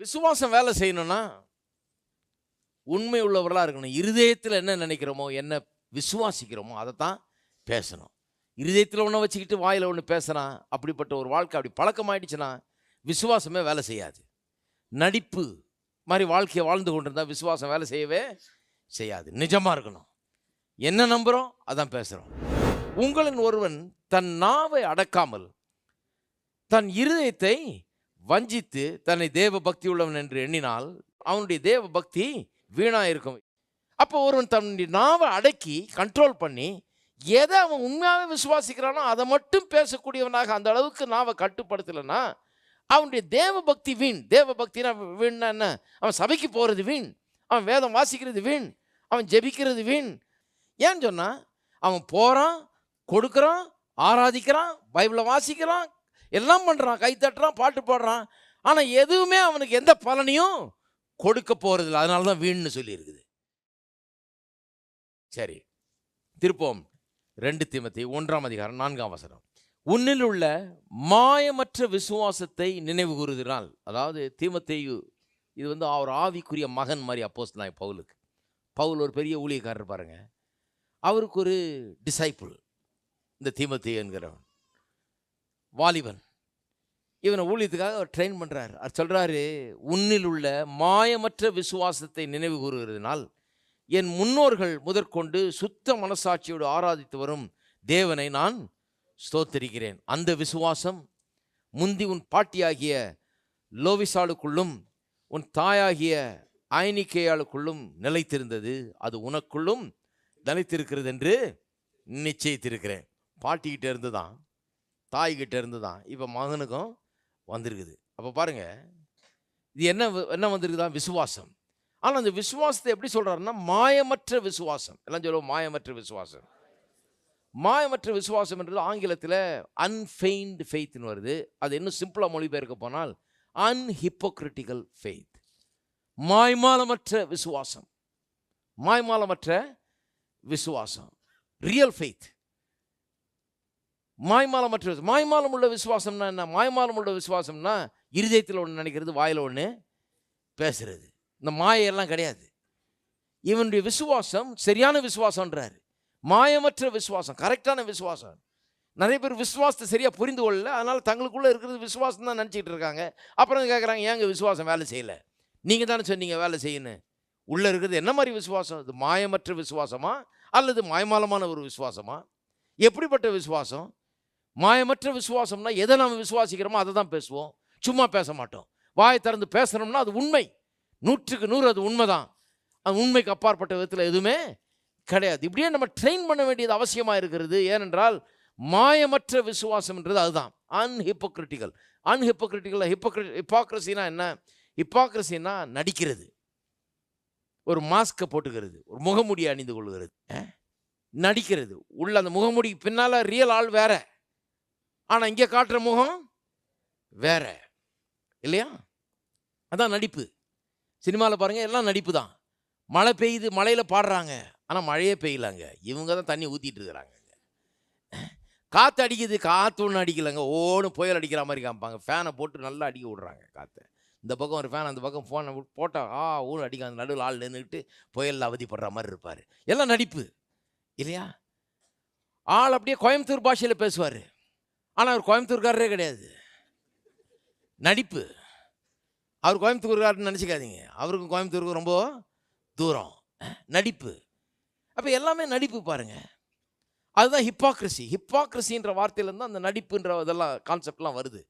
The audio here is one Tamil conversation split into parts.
விசுவாசம் வேலை செய்யணும்னா உண்மை உள்ளவர்களாக இருக்கணும். இருதயத்தில் என்ன நினைக்கிறோமோ என்ன விசுவாசிக்கிறோமோ அதை தான் பேசணும். இருதயத்தில் ஒன்று வச்சுக்கிட்டு வாயில் ஒன்று பேசுனா அப்படிப்பட்ட ஒரு வாழ்க்கை அப்படி பழக்கமாயிடுச்சுன்னா விசுவாசமே வேலை செய்யாது. நடிப்பு மாதிரி வாழ்க்கையை வாழ்ந்து கொண்டிருந்தால் விசுவாசம் வேலை செய்யவே செய்யாது. நிஜமாக இருக்கணும். என்ன நம்புகிறோம் அதான் பேசுகிறோம் உங்களின் ஒருவன் தன் நாவை அடக்காமல் தன் இருதயத்தை வஞ்சித்து தன்னை தேவ பக்தி உள்ளவன் என்று எண்ணினால் அவனுடைய தேவ பக்தி வீணாக இருக்கும் அப்போ ஒருவன் தன்னுடைய நாவை அடக்கி கண்ட்ரோல் பண்ணி எதை அவன் உண்மையாகவே விசுவாசிக்கிறானோ அதை மட்டும் பேசக்கூடியவனாக அந்த அளவுக்கு நாவை கட்டுப்படுத்தலைன்னா அவனுடைய தேவ பக்தி வீண். தேவ பக்தினா வீண்னா என்ன? அவன் சபைக்கு போகிறது வீண். அவன் வேதம் வாசிக்கிறது வீண். அவன் ஜெபிக்கிறது வீண். ஏன்னு சொன்னால் அவன் போகிறான் கொடுக்குறான் ஆராதிக்கிறான் பைபிளை வாசிக்கிறான் எல்லாம் பண்ணுறான் கை தட்டுறான் பாட்டு பாடுறான். ஆனால் எதுவுமே அவனுக்கு எந்த பலனையும் கொடுக்க போகிறதில்ல அதனால தான் வீண்னு சொல்லியிருக்குது. சரி திருப்போம் ரெண்டு திமத்தி ஒன்றாம் அதிகாரம் நான்காம் வசனம். உன்னில் உள்ள மாயமற்ற விசுவாசத்தை நினைவு கூறுகிறாள். அதாவது தீமத்தேயு இது வந்து அவர் ஆவிக்குரிய மகன் மாதிரி அப்போஸ் நான் பவுலுக்கு. பவுல் ஒரு பெரிய ஊழியக்காரர் பாருங்க. அவருக்கு ஒரு டிசைப்பிள் இந்த தீமத்தேயு என்கிறவன். வாலிபன். இவனை ஊழியத்துக்காக அவர் ட்ரெயின் பண்ணுறாரு அவர் சொல்கிறாரு உன்னில் உள்ள மாயமற்ற விசுவாசத்தை நினைவு கூறுகிறதுனால் என் முன்னோர்கள் முதற்கொண்டு சுத்த மனசாட்சியோடு ஆராதித்து வரும் தேவனை நான் ஸ்தோத்தரிக்கிறேன். அந்த விசுவாசம் முந்தி உன் பாட்டியாகிய லோவிசாளுக்குள்ளும் உன் தாயாகிய ஐனிக்கேயாளுக்குள்ளும் நிலைத்திருந்தது. அது உனக்குள்ளும் நிலைத்திருக்கிறது என்று நிச்சயித்திருக்கிறேன். பாட்டிக்கிட்டே இருந்து தான் தாய்கிட்ட இருந்து தான் இப்போ மகனுக்கும் வந்திருக்குது. அப்போ பாருங்க இது என்ன வ- என்ன வந்திருக்குதா? விசுவாசம். ஆனால் அந்த விசுவாசத்தை எப்படி சொல்கிறாருன்னா மாயமற்ற விசுவாசம். எல்லாம் சொல்லுவோம் மாயமற்ற விசுவாசம். மாயமற்ற விசுவாசம் என்றது ஆங்கிலத்தில் அன்ஃபெயின்டு ஃபெய்த்னு வருது. அது இன்னும் சிம்பிளாக மொழிபெயர்க்க போனால் அன்ஹிப்போக்ரிட்டிக்கல் ஃபெய்த் மாய்மாலமற்ற விசுவாசம். மாய்மாலமற்ற விசுவாசம். ரியல் ஃபெய்த் மாய்மாலமற்ற விசு- மாய்மாலம் உள்ள விசுவாசம்னா என்ன? மாய்மாலம் உள்ள விசுவாசம்னா இருதயத்தில் ஒன்று நினைக்கிறது வாயில் ஒன்று பேசுறது. இந்த மாயெல்லாம் கிடையாது. இவனுடைய விசுவாசம் சரியான விசுவாசம்ன்றாரு. மாயமற்ற விசுவாசம் கரெக்டான விசுவாசம். நிறைய பேர் விசுவாசத்தை சரியாக புரிந்து கொள்ளல. அதனால் தங்களுக்குள்ளே இருக்கிறது விசுவாசம் தான் நினச்சிக்கிட்டு இருக்காங்க. அப்புறம் கேட்குறாங்க ஏங்க விசுவாசம் வேலை செய்யலை? நீங்கள் தானே சொன்னீங்க வேலை செய்யணும் உள்ளே இருக்கிறது என்ன மாதிரி விசுவாசம்? இது மாயமற்ற விசுவாசமா? அல்லது மாயமாலமான ஒரு விசுவாசமா? எப்படிப்பட்ட விசுவாசம்? மாயமற்ற விசுவாசம்னா எதை நாம் விசுவாசிக்கிறோமோ அதை தான் பேசுவோம். சும்மா பேச மாட்டோம். வாயை திறந்து பேசுகிறோம்னா அது உண்மை. நூற்றுக்கு நூறு அது உண்மைதான். அது உண்மைக்கு அப்பாற்பட்ட விதத்தில் எதுவுமே கிடையாது. இப்படியே நம்ம ட்ரெயின் பண்ண வேண்டியது அவசியமாக இருக்கிறது. ஏனென்றால் மாயமற்ற விசுவாசம்ன்றது அதுதான். அன்ஹிப்போக்ரிட்டிக்கல் அன்ஹிப்போக்ரிட்டிக்கல் ஹிப்போக்ரி ஹிப்பாக்ரஸினா என்ன? ஹிப்பாக்ரஸினா நடிக்கிறது. ஒரு மாஸ்கை போட்டுக்கிறது. ஒரு முகமூடியை அணிந்து கொள்கிறது. நடிக்கிறது. உள்ள அந்த முகமூடிக்கு பின்னால் ரியல் ஆள் வேற. ஆனால் இங்கே காட்டுற முகம் வேற. இல்லையா? அதான் நடிப்பு. சினிமாவில் பாருங்கள் எல்லாம் நடிப்பு தான் மழை பெய்யுது மழையில் பாடுறாங்க. ஆனால் மழையே பெய்யலாங்க. இவங்க தான் தண்ணி ஊற்றிட்டு இருக்கிறாங்க காற்று அடிக்குது காற்று ஒன்றும் அடிக்கலைங்க. ஓன்னு புயல் அடிக்கிற மாதிரி காமிப்பாங்க. ஃபேனை போட்டு நல்லா அடிக்க விட்றாங்க காற்றை இந்த பக்கம் ஒரு ஃபேன் அந்த பக்கம் ஃபோனை போட்டால் ஆ ஊன்னு அடிக்க அந்த நடுவில் ஆள் நின்றுக்கிட்டு புயலில் அவதிப்படுற மாதிரி இருப்பார். எல்லாம் நடிப்பு. இல்லையா? ஆள் அப்படியே கோயம்புத்தூர் பாஷையில் பேசுவார். ஆனால் அவர் கோயம்புத்தூர்காரரே கிடையாது. நடிப்பு. அவர் கோயம்புத்தூர்காரன்னு நினச்சிக்காதீங்க. அவருக்கும் கோயம்புத்தூருக்கும் ரொம்ப தூரம். நடிப்பு. அப்போ எல்லாமே நடிப்பு பாருங்கள் அதுதான் ஹிப்பாக்ரஸி ஹிப்பாக்ரஸின்ற வார்த்தையிலேருந்து அந்த நடிப்புன்ற இதெல்லாம் கான்செப்ட்லாம் வருது.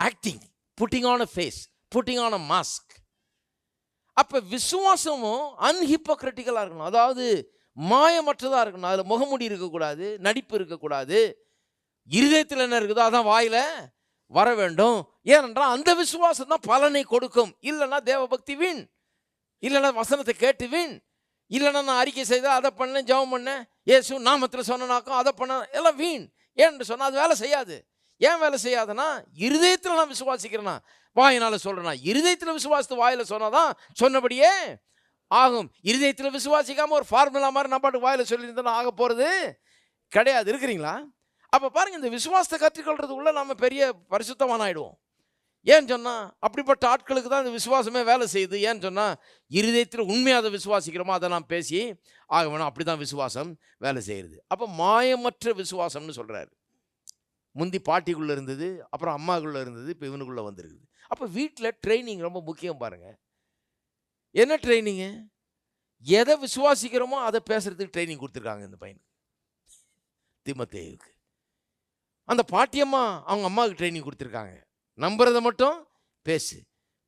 Acting putting on a face putting on a mask அப்போ விசுவாசமும் அன்ஹிப்போக்ரட்டிக்கலாக இருக்கணும். அதாவது மாயமற்றதாக இருக்கணும். அதில் முகமுடி இருக்கக்கூடாது நடிப்பு இருக்கக்கூடாது. இருதயத்தில் என்ன இருக்குதோ அதான் வாயில் வர வேண்டும். ஏனென்றால் அந்த விசுவாசம் தான் பலனை கொடுக்கும். இல்லைன்னா தேவபக்தி வீண். இல்லைன்னா வசனத்தை கேட்டு வீண். இல்லைன்னா நான் அறிக்கை செய்தால் அதை பண்ணேன் ஜெபம் பண்ணேன் ஏசு நாமத்தில் சொன்னனாக்கும் அதை பண்ண எல்லாம் வீண். ஏன்னு சொன்னால் அது வேலை செய்யாது. ஏன் வேலை செய்யாதுன்னா இருதயத்தில் நான் விசுவாசிக்கிறேன்னா வாயினால் சொல்கிறேன்னா இருதயத்தில் விசுவாசத்தை வாயில் சொன்னாதான் சொன்னபடியே ஆகும். இருதயத்தில் விசுவாசிக்காமல் ஒரு ஃபார்முலா மாதிரி நான் பாட்டு வாயில் சொல்லியிருந்தேன்னா ஆக போகிறது கிடையாது. இருக்கிறீங்களா? அப்போ பாருங்க இந்த விசுவாசத்தை கற்றுக்கொள்றதுக்குள்ள நம்ம பெரிய பரிசுத்தமான ஆகிடுவோம் ஏன் சொன்னால் அப்படிப்பட்ட ஆட்களுக்கு தான் இந்த விசுவாசமே வேலை செய்யுது. ஏன்னு சொன்னால் இருதயத்தில் உண்மையாக அதை விசுவாசிக்கிறோமோ அதை நான் பேசி ஆக வேணும் அப்படி தான் விசுவாசம் வேலை செய்கிறது அப்போ மாயமற்ற விசுவாசம்னு சொல்கிறாரு முந்தி பாட்டிக்குள்ளே இருந்தது அப்புறம் அம்மாக்குள்ளே இருந்தது இப்போ இவனுக்குள்ளே வந்திருக்குது. அப்போ வீட்டில் ட்ரைனிங் ரொம்ப முக்கியம் பாருங்கள் என்ன ட்ரைனிங்கு? எதை விசுவாசிக்கிறோமோ அதை பேசுகிறதுக்கு ட்ரைனிங் கொடுத்துருக்காங்க இந்த பையனுக்கு திமத்தேவுக்கு அந்த பாட்டியம்மா அவங்க அம்மாவுக்கு ட்ரைனிங் கொடுத்துருக்காங்க. நம்புறதை மட்டும் பேசு.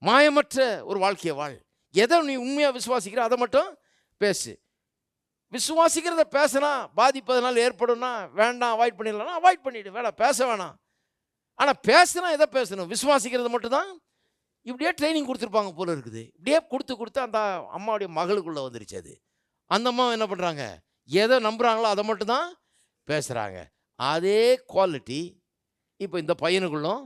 மாயமற்ற ஒரு வாழ்க்கையை வாழ். எதை நீ உண்மையாக விசுவாசிக்கிற அதை மட்டும் பேசு. விசுவாசிக்கிறத பேசினா பாதிப்பதனால் ஏற்படும்னா வேண்டாம் அவாய்ட் பண்ணிடலாம் அவாய்ட் பண்ணிவிடு வேணாம் பேச வேணாம். ஆனால் பேசுனா எதை பேசணும்? விசுவாசிக்கிறது மட்டும்தான். இப்படியே ட்ரைனிங் கொடுத்துருப்பாங்க போல இருக்குது. இப்படியே கொடுத்து கொடுத்து அந்த அம்மாவுடைய மகளுக்குள்ளே வந்துருச்சு அது. அந்த அம்மா என்ன பண்ணுறாங்க எதை நம்புகிறாங்களோ அதை மட்டும்தான் பேசுகிறாங்க அதே குவாலிட்டி இப்போ இந்த பையனுக்குள்ளும்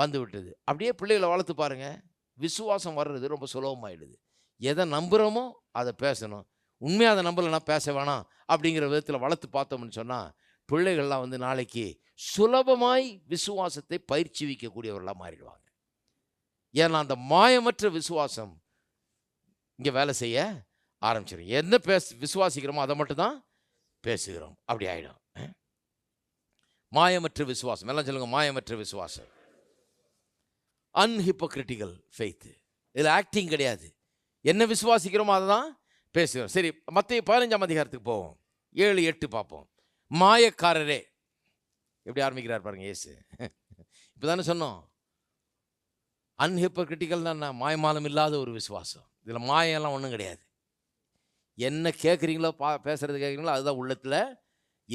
வந்து விட்டது. அப்படியே பிள்ளைகளை வளர்த்து பாருங்கள் விசுவாசம் வர்றது ரொம்ப சுலபமாயிடுது. எதை நம்புகிறோமோ அதை பேசணும். உண்மையாக அதை நம்பலைன்னா பேச வேணாம் அப்படிங்கிற விதத்தில் வளர்த்து பார்த்தோம்னு சொன்னால் பிள்ளைகள்லாம் வந்து நாளைக்கு சுலபமாய் விசுவாசத்தை பயிற்சி வைக்கக்கூடியவர்களாக மாறிடுவாங்க. ஏன்னா அந்த மாயமற்ற விசுவாசம் இங்கே வேலை செய்ய ஆரம்பிச்சிடும் என்ன பேச விசுவாசிக்கிறோமோ அதை மட்டும்தான் பேசுகிறோம். அப்படி ஆகிடும் மாயமற்ற விசுவாசம். எல்லாம் சொல்லுங்கள் மாயமற்ற விசுவாசம். அன்ஹிப்போக்ரிட்டிக்கல் ஃபெய்த்து இதில் ஆக்டிங் கிடையாது. என்ன விசுவாசிக்கிறோமோ அதை தான் பேசுகிறோம். சரி மற்ற பதினஞ்சாம் அதிகாரத்துக்கு போவோம். ஏழு எட்டு பார்ப்போம். மாயக்காரரே. எப்படி ஆரம்பிக்கிறார் பாருங்க ஏசு இப்போ தானே சொன்னோம் அன்ஹிப்போக்ரிட்டிக்கல் தான் மாயமாலம் இல்லாத ஒரு விசுவாசம். இதில் மாயெல்லாம் ஒன்றும் கிடையாது. என்ன கேட்குறீங்களோ பா பேசுகிறது கேட்குறீங்களோ அதுதான் உள்ளத்தில்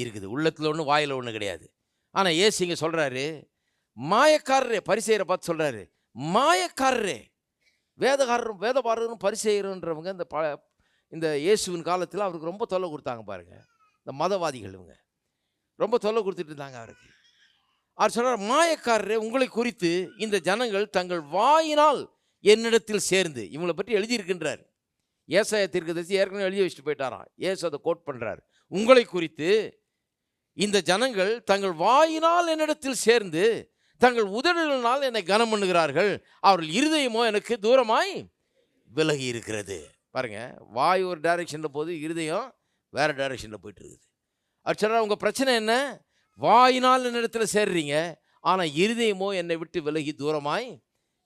இருக்குது. உள்ளத்தில் ஒன்று வாயில் ஒன்று கிடையாது. ஆனால் ஏசு இங்கே சொல்கிறாரு மாயக்காரரே பரிசெயரை பார்த்து சொல்கிறாரு மாயக்காரரே வேதக்காரரும் வேதபாரரும் பரிசெயருன்றவங்க இந்த ப இந்த இயேசுவின் காலத்தில் அவருக்கு ரொம்ப தொல்லை கொடுத்தாங்க பாருங்கள் இந்த மதவாதிகள் இவங்க. ரொம்ப தொல்லை கொடுத்துட்டு இருந்தாங்க அவருக்கு. அவர் சொல்கிறார் மாயக்காரரே உங்களை குறித்து இந்த ஜனங்கள் தங்கள் வாயினால் என்னிடத்தில் சேர்ந்து இவங்களை பற்றி எழுதியிருக்கின்றார். ஏசாய தீர்க்கதரிசி ஏற்கனவே எழுதி வச்சுட்டு போயிட்டாராம். ஏசு அதை கோட் பண்ணுறார் உங்களை குறித்து இந்த ஜனங்கள் தங்கள் வாயினால் என்னிடத்தில் சேர்ந்து தங்கள் உதடுகளினால் என்னை கனம் பண்ணுகிறார்கள். அவர்கள் இருதயமோ எனக்கு தூரமாய் விலகி இருக்கிறது பாருங்க வாய் ஒரு டைரக்ஷனில் போது இருதயம் வேற டைரெக்ஷனில் போயிட்டு இருக்குது அது உங்கள் பிரச்சனை என்ன? வாயினால் என்னிடத்தில் சேர்றீங்க ஆனால் இருதயமோ என்னை விட்டு விலகி தூரமாய்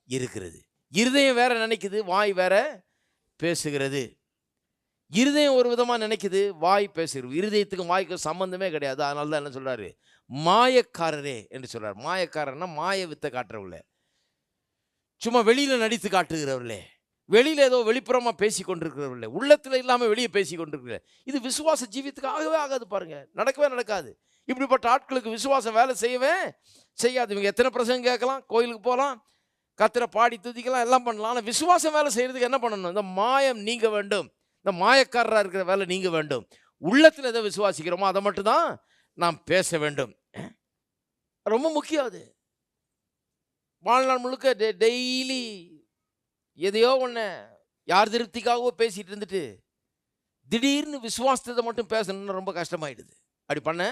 இருக்கிறது. இருதயம் வேற நினைக்குது வாய் வேற பேசுகிறது. இருதயம் ஒரு விதமாக நினைக்குது வாய் பேசுகிறது இருதயத்துக்கும் வாய்க்கும் சம்பந்தமே கிடையாது. அதனால தான் என்ன சொல்கிறாரு மாயக்காரரே என்று சொல்கிறார் மாயக்காரர்னா மாய வித்தை காட்டுறவங்களே சும்மா வெளியில் நடித்து காட்டுகிறவர்களே வெளியில் ஏதோ வெளிப்புறமாக பேசி கொண்டிருக்கிறவர்களே உள்ளத்தில் இல்லாமல் வெளியே பேசி கொண்டிருக்கிற இது விசுவாச ஜீவியத்துக்கு ஆகவே ஆகாது பாருங்கள் நடக்கவே நடக்காது. இப்படிப்பட்ட ஆட்களுக்கு விசுவாசம் வேலை செய்யவே செய்யாது. இவங்க எத்தனை பிரசங்கம் கேட்கலாம்? கோயிலுக்கு போகலாம். கத்திர பாடி துதிக்கலாம். எல்லாம் பண்ணலாம். ஆனால் விசுவாசம் வேலை செய்கிறதுக்கு என்ன பண்ணணும்? இந்த மாயம் நீங்க வேண்டும். இந்த மாயக்காரராக இருக்கிற வேலை நீங்க வேண்டும். உள்ளத்தில் எதை விசுவாசிக்கிறோமோ அதை மட்டும்தான் நாம் பேச வேண்டும். ரொம்ப முக்கியம் அது. வாழ்நாள் முழுக்க டெ டெய்லி எதையோ ஒன்று யார் திருப்திக்காகவோ பேசிட்டு இருந்துட்டு திடீர்னு விசுவாசத்தை மட்டும் பேசணும்னு ரொம்ப கஷ்டமாயிடுது. அப்படி பண்ண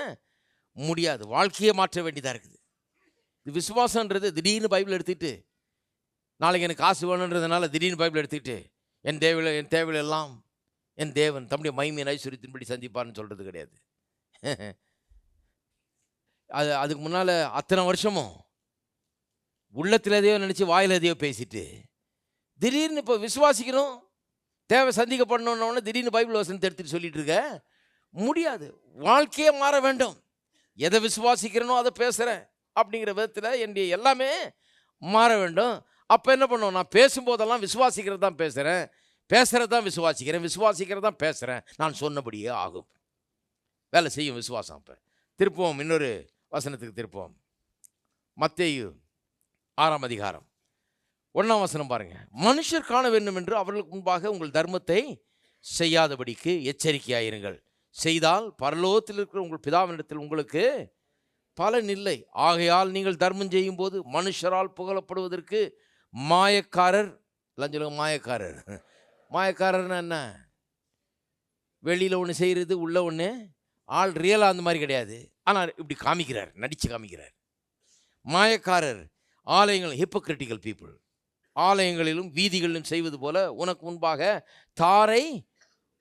முடியாது. வாழ்க்கையை மாற்ற வேண்டியதாக இருக்குது. இது விசுவாசன்றது திடீர்னு பைபிள் எடுத்துக்கிட்டு நாளைக்கு எனக்கு காசு வேணுன்றதுனால திடீர்னு பைபிள் எடுத்துக்கிட்டு என் தேவையில் என் தேவையிலெல்லாம் என் தேவன் தம்முடைய மைமையின் ஐஸ்வர்யத்தின்படி சந்திப்பார்னு சொல்கிறது கிடையாது. அது அதுக்கு முன்னால் அத்தனை வருஷமும் உள்ளத்தில் எதையோ நினச்சி வாயில் எதையோ பேசிட்டு திடீர்னு இப்போ விசுவாசிக்கணும் தேவை சந்திக்கப்படணுன்னொன்னே திடீர்னு பைபிள் வசனத்தை எடுத்துகிட்டு சொல்லிட்டு இருக்க? முடியாது. வாழ்க்கையே மாற வேண்டும். எதை விசுவாசிக்கிறனோ அதை பேசுகிறேன் அப்படிங்கிற விதத்தில் என்னுடைய எல்லாமே மாற வேண்டும். அப்போ என்ன பண்ணுவோம் நான் பேசும்போதெல்லாம் விசுவாசிக்கிறது தான் பேசுகிறேன் பேசுகிறது தான் விசுவாசிக்கிறேன் விசுவாசிக்கிறது தான் பேசுகிறேன் நான் சொன்னபடியே ஆகும். வேலை செய்யும் விசுவாசம் அப்போ. திருப்போம் இன்னொரு வசனத்துக்கு திருப்போம் மத்தேயு ஆறாம் அதிகாரம். ஒன்றாம் வசனம் பாருங்கள் மனுஷர் காண வேண்டும் என்று அவர்களுக்கு முன்பாக உங்கள் தர்மத்தை செய்யாதபடிக்கு எச்சரிக்கையாயிருங்கள். செய்தால் பரலோகத்தில் இருக்கிற உங்கள் பிதாவினிடத்தில் உங்களுக்கு பலன் இல்லை. ஆகையால் நீங்கள் தர்மம் செய்யும்போது மனுஷரால் புகழப்படுவதற்கு மாயக்காரர் எல்லாம் சொல்லுங்க மாயக்காரர். மாயக்காரர்னா என்ன? வெளியில் ஒன்று செய்கிறது உள்ள ஒன்று ஆள் ரியலாக அந்த மாதிரி கிடையாது. ஆனால் இப்படி காமிக்கிறார் நடித்து காமிக்கிறார். மாயக்காரர் ஆலயங்கள் ஹிப்போக்ரிட்டிக்கல் பீப்புள் ஆலயங்களிலும் வீதிகளிலும் செய்வது போல உனக்கு முன்பாக தாரை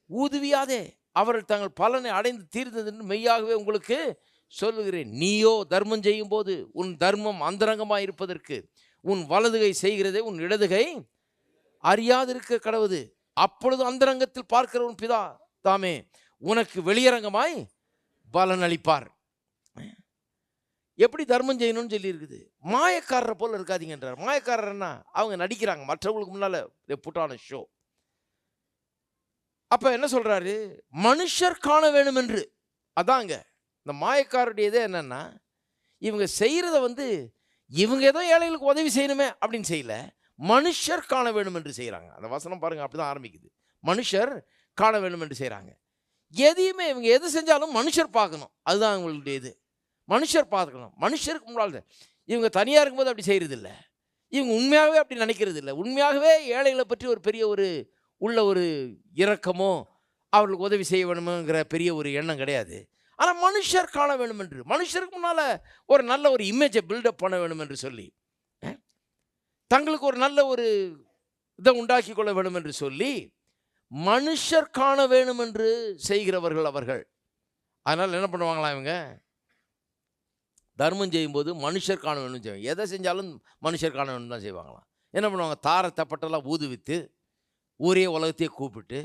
ஊதுவியாதே. அவர்கள் தங்கள் பலனை அடைந்து தீர்ந்தது என்று மெய்யாகவே உங்களுக்கு சொல்லுகிறேன். நீயோ தர்மம் செய்யும் போது உன் தர்மம் அந்தரங்கமாக இருப்பதற்கு உன் வலதுகை செய்கிறதே உன் இடதுகை அறியாதிருக்க கடவுது. அப்பொழுது அந்தரங்கத்தில் பார்க்கிறவன் பிதா தாமே உனக்கு வெளியரங்கமாய் பலன் அளிப்பார் எப்படி தர்மம் செய்யணும்னு சொல்லியிருக்குது. மாயக்காரரை போல இருக்காதீங்கன்றார். மாயக்காரர்னா அவங்க நடிக்கிறாங்க. மற்றவங்களுக்கு முன்னால் புட்டான ஷோ அப்போ என்ன சொல்கிறாரு மனுஷர் காண வேணும் என்று அதாங்க இந்த மாயக்காரருடைய இதே என்னென்னா இவங்க செய்கிறத வந்து இவங்க ஏதோ ஏழைகளுக்கு உதவி செய்யணுமே அப்படின்னு செய்யல. மனுஷர் காண வேண்டும் என்று செய்கிறாங்க அந்த வசனம் பாருங்க அப்படிதான் ஆரம்பிக்குது. மனுஷர் காண வேண்டும் என்று செய்கிறாங்க எதையுமே இவங்க எது செஞ்சாலும் மனுஷர் பார்க்கணும். அதுதான் அவங்களுடைய இது. மனுஷர் பார்க்கணும். மனுஷருக்கு முன்னால் இவங்க தனியாக இருக்கும்போது அப்படி செய்கிறதில்ல இவங்க உண்மையாகவே அப்படி நினைக்கிறது இல்லை உண்மையாகவே ஏழைகளை பற்றி ஒரு பெரிய ஒரு உள்ள ஒரு இரக்கமோ அவர்களுக்கு உதவி செய்ய வேணுமுங்கிற பெரிய ஒரு எண்ணம் கிடையாது. ஆனால் மனுஷர் காண வேண்டும் என்று மனுஷருக்கு முன்னால் ஒரு நல்ல ஒரு இமேஜை பில்டப் பண்ண வேண்டும் என்று சொல்லி தங்களுக்கு ஒரு நல்ல ஒரு இதை உண்டாக்கி கொள்ள வேண்டும் என்று சொல்லி மனுஷர் காண வேணும் என்று செய்கிறவர்கள் அவர்கள். அதனால் என்ன பண்ணுவாங்களாம் இவங்க? தர்மம் செய்யும்போது மனுஷர் காண வேணும் செய்வாங்க. எதை செஞ்சாலும் மனுஷர் காண வேணும் தான் செய்வாங்களாம். என்ன பண்ணுவாங்க? தார தப்பட்டெல்லாம் ஊதுவித்து ஊரே உலகத்தையே கூப்பிட்டு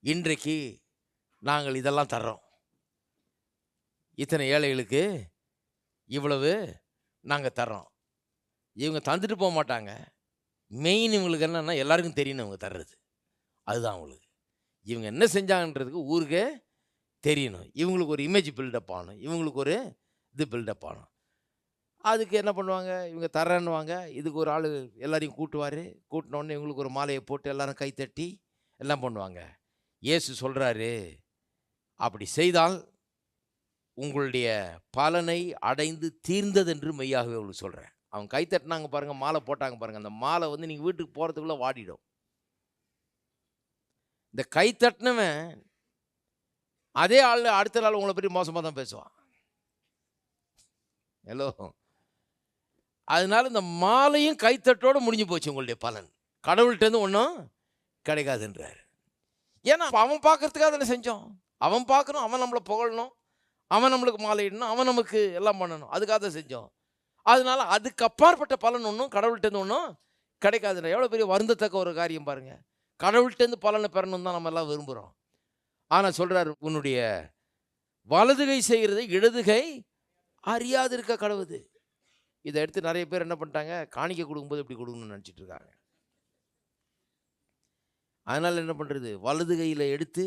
இன்றைக்கு நாங்கள் இதெல்லாம் தர்றோம். இத்தனை ஏழைகளுக்கு இவ்வளவு நாங்கள் தர்றோம். இவங்க தந்துட்டு போக மாட்டாங்க. மெயின் இவங்களுக்கு என்னென்னா எல்லாருக்கும் தெரியணும் இவங்க தர்றது. அதுதான் அவங்களுக்கு. இவங்க என்ன செஞ்சாங்கன்றதுக்கு ஊருக்கே தெரியணும். இவங்களுக்கு ஒரு இமேஜ் பில்டப் ஆகணும். இவங்களுக்கு ஒரு இது பில்டப் ஆகணும். அதுக்கு என்ன பண்ணுவாங்க? இவங்க தரேன்னுவாங்க இதுக்கு ஒரு ஆள் எல்லாரையும் கூட்டுவார். கூட்டினோடனே இவங்களுக்கு ஒரு மாலையை போட்டு எல்லோரும் கைத்தட்டி எல்லாம் பண்ணுவாங்க. இயேசு சொல்கிறாரு அப்படி செய்தால் உங்களுடைய பலனை அடைந்து தீர்ந்ததென்று மெய்யாகவே உங்களுக்கு சொல்கிறேன் அவங்க கை தட்டினாங்க பாருங்கள் மாலை போட்டாங்க பாருங்கள் அந்த மாலை வந்து நீங்கள் வீட்டுக்கு போகிறதுக்குள்ளே வாடிடும். இந்த கை தட்டினவன் அதே ஆள் அடுத்த நாள் உங்களை பற்றி மோசமாக தான் பேசுவான். ஹலோ அதனால இந்த மாலையும் கைத்தட்டோடு முடிஞ்சு போச்சு உங்களுடைய பலன். கடவுள்கிட்டேருந்து ஒன்றும் கிடைக்காதுன்றார். ஏன்னா அவன் பார்க்கறதுக்காக தானே செஞ்சோம். அவன் பார்க்கணும் அவன் நம்மளை புகழணும். அவன் நம்மளுக்கு மாலையிடணும் அவன் நமக்கு எல்லாம் பண்ணணும். அதுக்காக தான் செஞ்சோம். அதனால அதுக்கு அப்பாற்பட்ட பலன் ஒன்றும் கடவுள்கிட்டேருந்து ஒன்றும் கிடைக்காதுன்ற எவ்வளோ பெரிய வருந்தத்தக்க ஒரு காரியம் பாருங்கள் கடவுள்கிட்டேருந்து பலனை பெறணும் தான் நம்ம எல்லாம் விரும்புகிறோம் ஆனால் சொல்கிறார் உன்னுடைய வலதுகை செய்கிறதை இடதுகை அறியாது இருக்க கடவுது இதை. எடுத்து நிறைய பேர் என்ன பண்ணிட்டாங்க காணிக்க கொடுக்கும்போது இப்படி கொடுக்கணும்னு நினச்சிட்டு இருக்காங்க. அதனால் என்ன பண்ணுறது வலது கையில் எடுத்து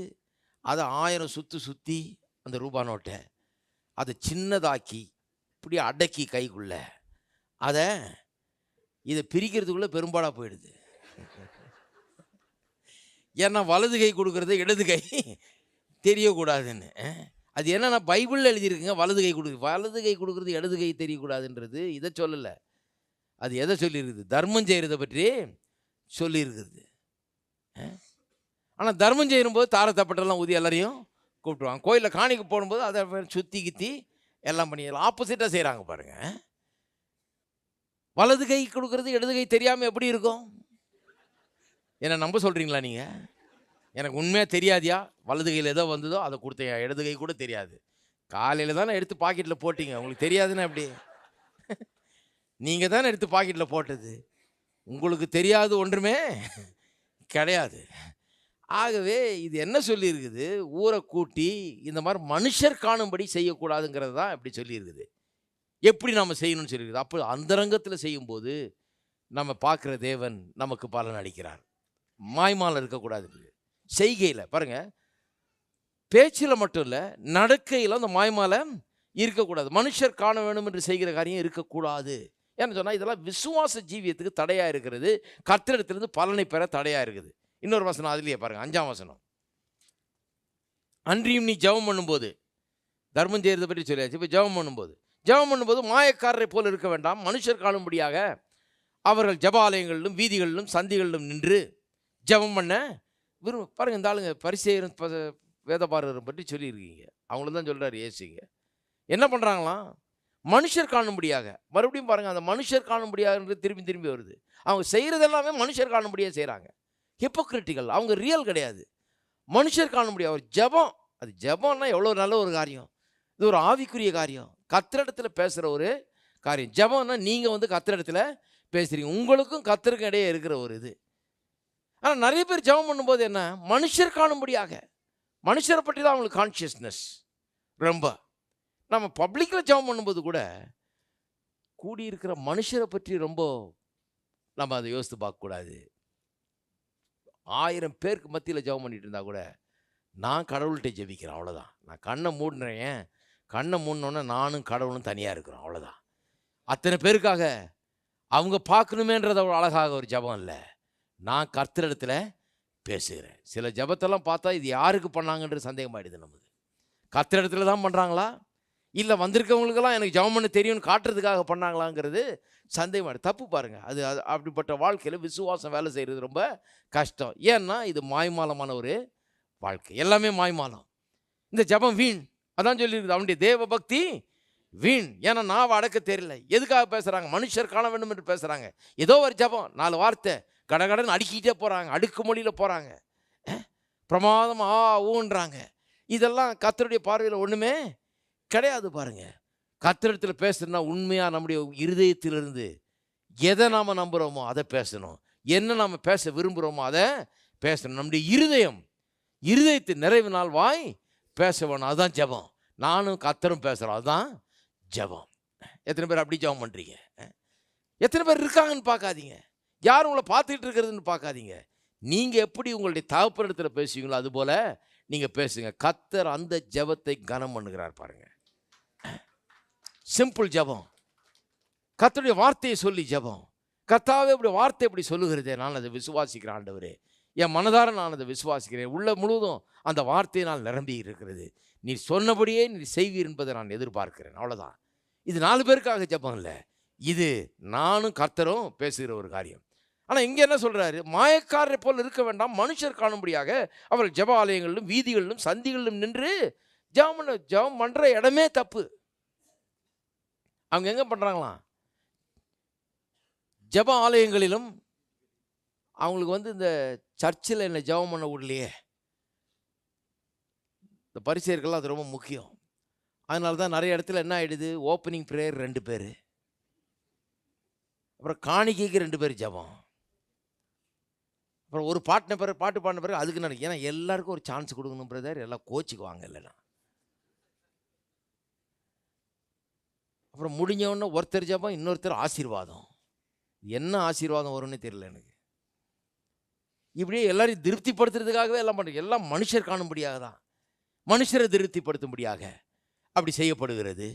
அதை ஆயிரம் சுற்றி சுற்றி அந்த ரூபா நோட்டை அதை சின்னதாக்கி இப்படி அடக்கி கைக்குள்ள. அதை இதை பிரிக்கிறதுக்குள்ளே பெரும்பாலாக போயிடுது. ஏன்னா வலது கை கொடுக்குறது இடது கை தெரியக்கூடாதுன்னு. அது என்னன்னா பைபிளில் எழுதியிருக்குங்க வலது கை கொடு வலது கை கொடுக்குறது இடது கை தெரியக்கூடாதுன்றது. இதை சொல்லலை. அது எதை சொல்லியிருக்குது? தர்மம் செய்கிறத பற்றி சொல்லியிருக்குது. ஆனால் தர்மம் செய்யும்போது தாரத்தப்பட்டெல்லாம் ஊதி எல்லாரையும் கூப்பிட்டுருவாங்க கோயிலில் காணிக்கு போடும்போது அதை சுற்றி கித்தி எல்லாம் பண்ணி ஆப்போசிட்டாக செய்கிறாங்க பாருங்கள் வலது கை கொடுக்கறது இடது கை தெரியாமல் எப்படி இருக்கும்? என்னை நம்ப சொல்கிறீங்களா நீங்கள் எனக்கு உண்மையாக தெரியாதியா? வலது கையில் ஏதோ வந்ததோ அதை கொடுத்தேன். இடது கை கூட தெரியாது. காலையில் தானே எடுத்து பாக்கெட்டில் போட்டீங்க. உங்களுக்கு தெரியாதுன்னா எப்படி? நீங்கள் தானே எடுத்து பாக்கெட்டில் போட்டது. உங்களுக்கு தெரியாது ஒன்றுமே கிடையாது. ஆகவே இது என்ன சொல்லியிருக்குது? ஊரை கூட்டி இந்த மாதிரி மனுஷர் காணும்படி செய்யக்கூடாதுங்கிறது தான் இப்படி சொல்லியிருக்குது. எப்படி நம்ம செய்யணும்னு சொல்லியிருக்குது? அப்போ அந்தரங்கத்தில் செய்யும்போது நம்ம பார்க்குற தேவன் நமக்கு பலன் அளிக்கிறார். மாய்மாலம் இருக்கக்கூடாது செய்கையில் பாருங்கள் பேச்சில் மட்டும் இல்லை நடக்கையில் அந்த மாய்மாலை இருக்கக்கூடாது. மனுஷர் காண வேணும் என்று செய்கிற காரியம் இருக்கக்கூடாது. ஏன்னு சொன்னால் இதெல்லாம் விசுவாச ஜீவியத்துக்கு தடையாக இருக்கிறது. கத்திரிடத்திலிருந்து பலனை பெற தடையாக இருக்குது. இன்னொரு வசனம் அதுலேயே பாருங்கள் அஞ்சாம் வசனம். அன்றியும் நீ ஜெபம் பண்ணும்போது தர்மம் செய்கிறத பற்றி சொல்லியாச்சு இப்போ ஜெபம் பண்ணும்போது. ஜெபம் பண்ணும்போது மாயக்காரரை போல் இருக்க வேண்டாம் மனுஷர் காணும்படியாக அவர்கள் ஜபாலயங்களிலும் வீதிகளிலும் சந்திகளிலும் நின்று ஜெபம் பண்ண விரும்ப பாருங்கள் இந்த ஆளுங்க பரிசெயரும் வேதபாரரும் பற்றி சொல்லியிருக்கீங்க. அவங்கள தான் சொல்கிறார் ஏசிங்க என்ன பண்ணுறாங்களாம் மனுஷர் காணும்படியாக. மறுபடியும் பாருங்க அந்த மனுஷர் காணும்படியாக திரும்பி திரும்பி வருது. அவங்க செய்கிறது எல்லாமே மனுஷர் காணும்படியாக செய்கிறாங்க ஹிப்போக்ரிட்டிகள் அவங்க ரியல் கிடையாது. மனுஷர் காணும்படியாக ஒரு ஜெபம். அது ஜபம்னா எவ்வளோ நல்ல ஒரு காரியம். இது ஒரு ஆவிக்குரிய காரியம். கத்திரிடத்துல பேசுகிற ஒரு காரியம். ஜபம்னா நீங்கள் வந்து கத்திரிடத்துல பேசுகிறீங்க உங்களுக்கும் கத்தருக்கும் இடையே இருக்கிற ஒரு இது. ஆனால் நிறைய பேர் ஜெபம் பண்ணும்போது என்ன? மனுஷர் காணும்படியாக. மனுஷரை பற்றி தான் அவங்களுக்கு கான்ஷியஸ்னஸ் ரொம்ப. நம்ம பப்ளிக்கில் ஜெபம் பண்ணும்போது கூட கூடியிருக்கிற மனுஷரை பற்றி ரொம்ப நம்ம அதை யோசித்து பார்க்கக்கூடாது. ஆயிரம் பேருக்கு மத்தியில் ஜெபம் பண்ணிட்டு இருந்தால் கூட நான் கடவுள்கிட்ட ஜெபிக்கிறேன் அவ்வளோதான் நான் கண்ணை மூடுறேன் கண்ணை மூடினோன்னே நானும் கடவுளும் தனியாக இருக்கிறோம் அவ்வளோதான் அத்தனை பேருக்காக அவங்க பார்க்கணுமேன்றது அவ்வளோ அழகாக ஒரு ஜெபம் இல்லை. நான் கர்த்தரிடத்துல பேசுகிறேன். சில ஜெபத்தெல்லாம் பார்த்தா இது யாருக்கு பண்ணாங்கன்றது சந்தேகமாயிடுது நமக்கு. கர்த்தரிடத்துல தான் பண்ணுறாங்களா இல்லை வந்திருக்கவங்களுக்கெல்லாம் எனக்கு ஜபம் பண்ண தெரியும்னு காட்டுறதுக்காக பண்ணாங்களாங்கிறது சந்தேகமாக தப்பு பாருங்கள் அது அது அப்படிப்பட்ட வாழ்க்கையில் விசுவாசம் வேலை செய்கிறது ரொம்ப கஷ்டம். ஏன்னா இது மாய்மாலமான ஒரு வாழ்க்கை. எல்லாமே மாய்மாலம். இந்த ஜெபம் வீண். அதான் சொல்லியிருக்குது. அவனுடைய தேவ பக்தி வீண். ஏன்னா நான் அடக்க தெரியல. எதுக்காக பேசுகிறாங்க மனுஷர் காண வேண்டும் என்று பேசுகிறாங்க ஏதோ ஒரு ஜெபம். நாலு வார்த்தை. கடகடன்னு அடுக்கிட்டே போகிறாங்க அடுக்கு மொழியில் போகிறாங்க பிரமாதம் ஆ ஊன்றாங்க. இதெல்லாம் கத்தருடைய பார்வையில் ஒன்றுமே கிடையாது பாருங்க. கத்திரத்தில் பேசுறதுனா உண்மையாக நம்முடைய இருதயத்திலிருந்து எதை நாம் நம்புகிறோமோ அதை பேசணும். என்ன நாம் பேச விரும்புகிறோமோ அதை பேசணும். நம்முடைய இருதயம் இருதயத்து நிறைவினால் வாய் பேச வேணும் அதுதான் ஜெபம். நானும் கத்தரும் பேசுகிறோம் அதுதான் ஜெபம். எத்தனை பேர் அப்படி ஜெபம் பண்ணுறீங்க எத்தனை பேர் இருக்காங்கன்னு பார்க்காதீங்க. யார் உங்களை பார்த்துக்கிட்டு இருக்கிறதுன்னு பார்க்காதீங்க. நீங்கள் எப்படி உங்களுடைய தகப்பனிடத்தில் பேசுவீங்களோ அதுபோல் நீங்கள் பேசுங்க. கத்தர் அந்த ஜெபத்தை கனம் பண்ணுகிறார் பாருங்கள் சிம்பிள் ஜெபம். கத்தருடைய வார்த்தையை சொல்லி ஜெபம். கத்தாவே இப்படி வார்த்தை இப்படி சொல்லுகிறதே நான் அதை விசுவாசிக்கிறேன் ஆண்டவர். என் மனதார நான் அதை விசுவாசிக்கிறேன். உள்ள முழுவதும் அந்த வார்த்தையினால் நிரம்பி இருக்கிறது. நீ சொன்னபடியே நீ செய்வீர் என்பதை நான் எதிர்பார்க்கிறேன். அவ்வளோதான் இது நாலு பேருக்காக ஜபம் இல்லை. இது நானும் கர்த்தரும் பேசுகிற ஒரு காரியம். ஆனால் இங்கே என்ன சொல்கிறாரு மாயக்காரரை போல் இருக்க வேண்டாம். மனுஷர் காணும்படியாக அவர் ஜெப ஆலயங்களிலும் வீதிகளிலும் சந்திகளிலும் நின்று ஜபம் ஜபம் ஜெபம் பண்ணுற இடமே தப்பு. அவங்க எங்கே பண்ணுறாங்களாம் ஜப ஆலயங்களிலும் அவங்களுக்கு வந்து இந்த சர்ச்சில் என்ன ஜெபம் பண்ண விடலையே இந்த பரிசெயர்கள்லாம் அது ரொம்ப முக்கியம். அதனால தான் நிறைய இடத்துல என்ன ஆகிடுது ஓப்பனிங் ப்ரேயர் ரெண்டு பேர். அப்புறம் காணிக்கைக்கு ரெண்டு பேர் ஜெபம். அப்புறம் ஒரு பாட்டின பிறகு பாட்டு பாடின பிறகு அதுக்கு நான் ஏன்னா எல்லாருக்கும் ஒரு சான்ஸ் கொடுக்கணும் பிரதர் எல்லாம் கோச்சிக்குவாங்க இல்லைன்னா. அப்புறம் முடிஞ்சவொடனே ஒருத்தர் ஜெபம் இன்னொருத்தர் ஆசீர்வாதம். என்ன ஆசீர்வாதம் வரும்னே தெரியல எனக்கு. இப்படியே எல்லாரையும் திருப்திப்படுத்துறதுக்காகவே எல்லாம் பண்ணுறது எல்லாம் மனுஷர் காணும்படியாக தான். மனுஷரை திருப்திப்படுத்தும்படியாக அப்படி செய்யப்படுகிறது.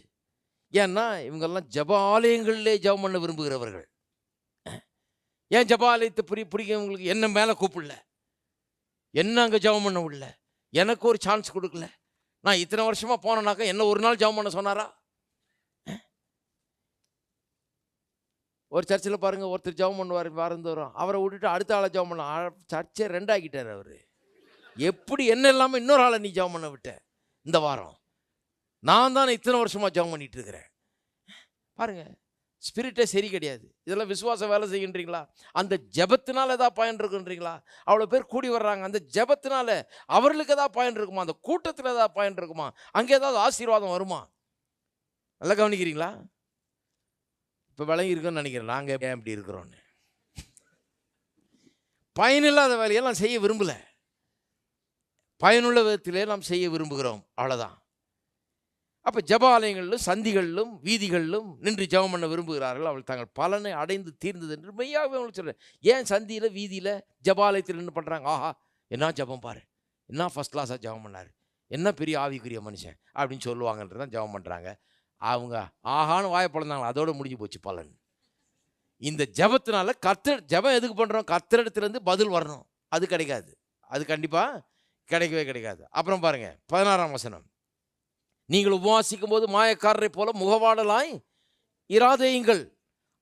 ஏன்னா இவங்கெல்லாம் ஜப ஆலயங்களிலே ஜெபம் பண்ண விரும்புகிறவர்கள். ஏன் ஜப ஆலயத்தை புரி பிடிக்க என்ன மேலே கூப்பிடல? என்ன அங்கே ஜெபம் பண்ண விடல எனக்கு ஒரு சான்ஸ் கொடுக்கல. நான் இத்தனை வருஷமாக போனேனாக்கா என்ன ஒரு நாள் ஜபம் பண்ண சொன்னாரா? ஒரு சர்ச்சில் பாருங்கள் ஒருத்தர் ஜெபம் பண்ணுவார் வாரந்து வரும் அவரை விட்டுட்டு அடுத்த ஆளை ஜெபம் பண்ண சர்ச்சை ரெண்டாக்கிட்டார் அவர். எப்படி என்ன இல்லாமல் இன்னொரு ஆளை நீ ஜவம் பண்ண விட்ட? இந்த வாரம். நான் தான் இத்தனை வருஷமாக ஜெபம் பண்ணிட்டு இருக்கிறேன் பாருங்கள் ஸ்பிரிட்டே சரி கிடையாது. இதெல்லாம் விசுவாசம் வேலை செய்கின்றீங்களா அந்த ஜபத்தினால் ஏதாவது பயன் இருக்குன்றீங்களா? அவ்வளோ பேர் கூடி வர்றாங்க. அந்த ஜபத்தினால அவர்களுக்கு ஏதாவது பயன் இருக்குமா? அந்த கூட்டத்தில் ஏதாவது பயன் இருக்குமா? அங்கே ஏதாவது ஆசீர்வாதம் வருமா? நல்லா கவனிக்கிறீங்களா? இப்போ விளங்கி நினைக்கிறேன். நாங்கள் ஏன் இப்படி இருக்கிறோன்னு. பயனில்லாத வேலையெல்லாம் செய்ய விரும்பலை. பயனுள்ள விதத்திலே நாம் செய்ய விரும்புகிறோம். அவ்வளோதான் அப்போ ஜபாலயங்களிலும் சந்திகளிலும் வீதிகளிலும் நின்று ஜெபம் பண்ண விரும்புகிறார்கள். அவள் தங்கள் பலனை அடைந்து தீர்ந்தது என்று மெய்யாகவே அவங்களுக்கு சொல்கிறேன் ஏன் சந்தியில் வீதியில் ஜபாலயத்தில் நின்று பண்ணுறாங்க ஆஹா என்ன ஜெபம் பாரு. என்ன ஃபஸ்ட் கிளாஸாக ஜெபம் பண்ணார்? என்ன பெரிய ஆவிக்குரிய மனுஷன்? அப்படின்னு சொல்லுவாங்கன்றது தான் ஜெபம் பண்ணுறாங்க அவங்க ஆஹான்னு வாயை பிறந்தாங்களா அதோடு முடிஞ்சு போச்சு பலன். இந்த ஜெபத்தினால கர்த்தர் ஜெபம் எதுக்கு பண்ணுறோம் கர்த்தரிடத்துலேருந்து பதில் வரணும். அது கிடைக்காது. அது கண்டிப்பாக கிடைக்கவே கிடைக்காது. அப்புறம் பாருங்கள் பதினாறாம் வசனம். நீங்கள் உபவாசிக்கும் போது மாயக்காரரை போல முகவாடலாய் இராதேயுங்கள்.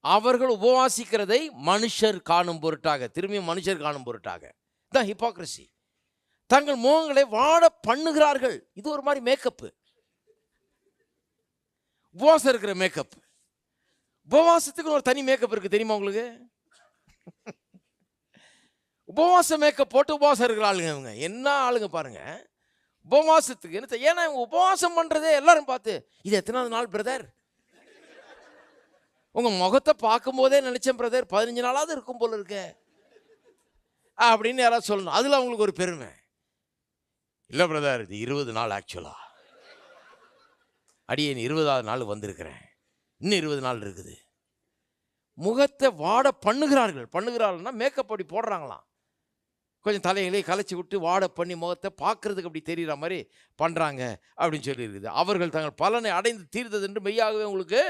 அவர்கள் உபவாசிக்கிறதை மனுஷர் காணும் பொருட்டாக திரும்பி மனுஷர் காணும் பொருட்டாக. தான் ஹிப்பாக்ரசி தங்கள் முகங்களை வாட பண்ணுகிறார்கள். இது ஒரு மாதிரி மேக்கப்பு உபவாசம் இருக்கிற மேக்கப் உபவாசத்துக்கு ஒரு தனி மேக்கப் இருக்குது தெரியுமா உங்களுக்கு? உபவாச மேக்கப் போட்டு உபவாசம் இருக்கிற ஆளுங்க இவங்க. என்ன ஆளுங்க பாருங்க. உபவாசத்துக்கு என்ன ஏன்னா இவங்க உபவாசம் பண்ணுறதே எல்லாரும் பார்த்து இது எத்தனாவது நாள் பிரதர் உங்கள் முகத்தை பார்க்கும்போதே நினச்சேன் பிரதர் பதினஞ்சு நாளாவது இருக்கும் போல இருக்க. அப்படின்னு யாராவது சொல்லணும். அதில் அவங்களுக்கு ஒரு பெருமை. இல்லை பிரதர் இது இருபது நாள் ஆக்சுவலாக அடியேன் இருபதாவது நாள் வந்திருக்கிறேன். இன்னும் இருபது நாள் இருக்குது. முகத்தை வாட பண்ணுகிறார்கள். பண்ணுகிறார்கள்னா மேக்கப் அப்படி போடுறாங்களாம். கொஞ்சம் தலைகளை கலைச்சி விட்டு வாட பண்ணி முகத்தை பார்க்குறதுக்கு அப்படி தெரிகிற மாதிரி பண்ணுறாங்க அப்படின்னு சொல்லியிருக்குது. அவர்கள் தங்கள் பலனை அடைந்து தீர்த்தது என்று மெய்யாகவே உங்களுக்கு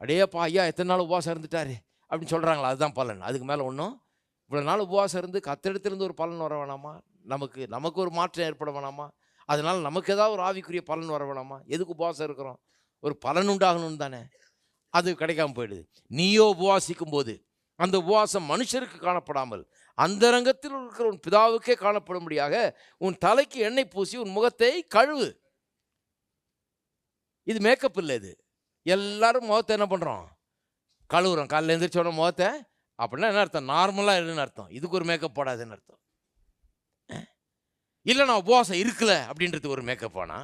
அடையப்பா ஐயா எத்தனை நாள் உபவாசம் இருந்துட்டாரு அப்படின்னு சொல்கிறாங்களா அதுதான் பலன். அதுக்கு மேலே ஒன்றும் இவ்வளோ நாள் உபவாசம் இருந்து கத்தெடுத்திருந்து ஒரு பலன் வர வேணாமா? நமக்கு நமக்கு ஒரு மாற்றம் ஏற்பட வேணாமா? அதனால் நமக்கு ஏதாவது ஒரு ஆவிக்குரிய பலன் வர வேணாமா? எதுக்கு உபவாசம் இருக்கிறோம்? ஒரு பலன் உண்டாகணும் தானே. அது கிடைக்காம போயிடுது. நீயோ உபவாசிக்கும் போது அந்த உபவாசம் மனுஷருக்கு காணப்படாமல் அந்தரங்கத்தில் இருக்கிற உன் பிதாவுக்கே காணப்படும்படியாக உன் தலைக்கு எண்ணெய் பூசி உன் முகத்தை கழுவு. இது மேக்கப் இல்லை இது. எல்லாரும் முகத்தை என்ன பண்ணுறோம் கழுவுறோம். காலையில் எழுந்திரிச்சோட முகத்தை அப்படின்னா என்ன அர்த்தம்? நார்மலாக இல்லைன்னு அர்த்தம். இதுக்கு ஒரு மேக்கப் போடாதுன்னு அர்த்தம். இல்லை நான் உபவாசம் இருக்கல அப்படின்றது ஒரு மேக்கப் ஆனா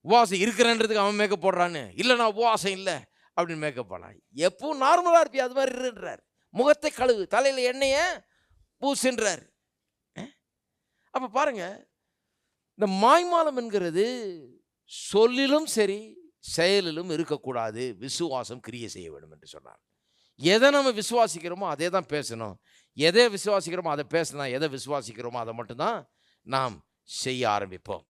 உபவாசம் இருக்கிறேன்றதுக்கு அவன் மேக்கப் போடுறான்னு இல்லை நான் உபவாசம் இல்லை அப்படின்னு மேக்கப் ஆனா எப்பவும் நார்மலாக இருப்பியா? அது மாதிரி இருன்றார். முகத்தை கழுவு தலையில் எண்ணெயை பூசுன்றார். அப்போ பாருங்க இந்த மாய்மாலம் என்கிறது சொல்லிலும் சரி செயலிலும் இருக்கக்கூடாது. விசுவாசம் கிரியை செய்ய வேண்டும் என்று சொன்னார். எதை நம்ம விசுவாசிக்கிறோமோ அதே தான் பேசணும். எதை விசுவாசிக்கிறோமோ அதை பேசினா எதை விசுவாசிக்கிறோமோ அதை மட்டும்தான் நாம் செய்ய ஆரம்பிப்போம்.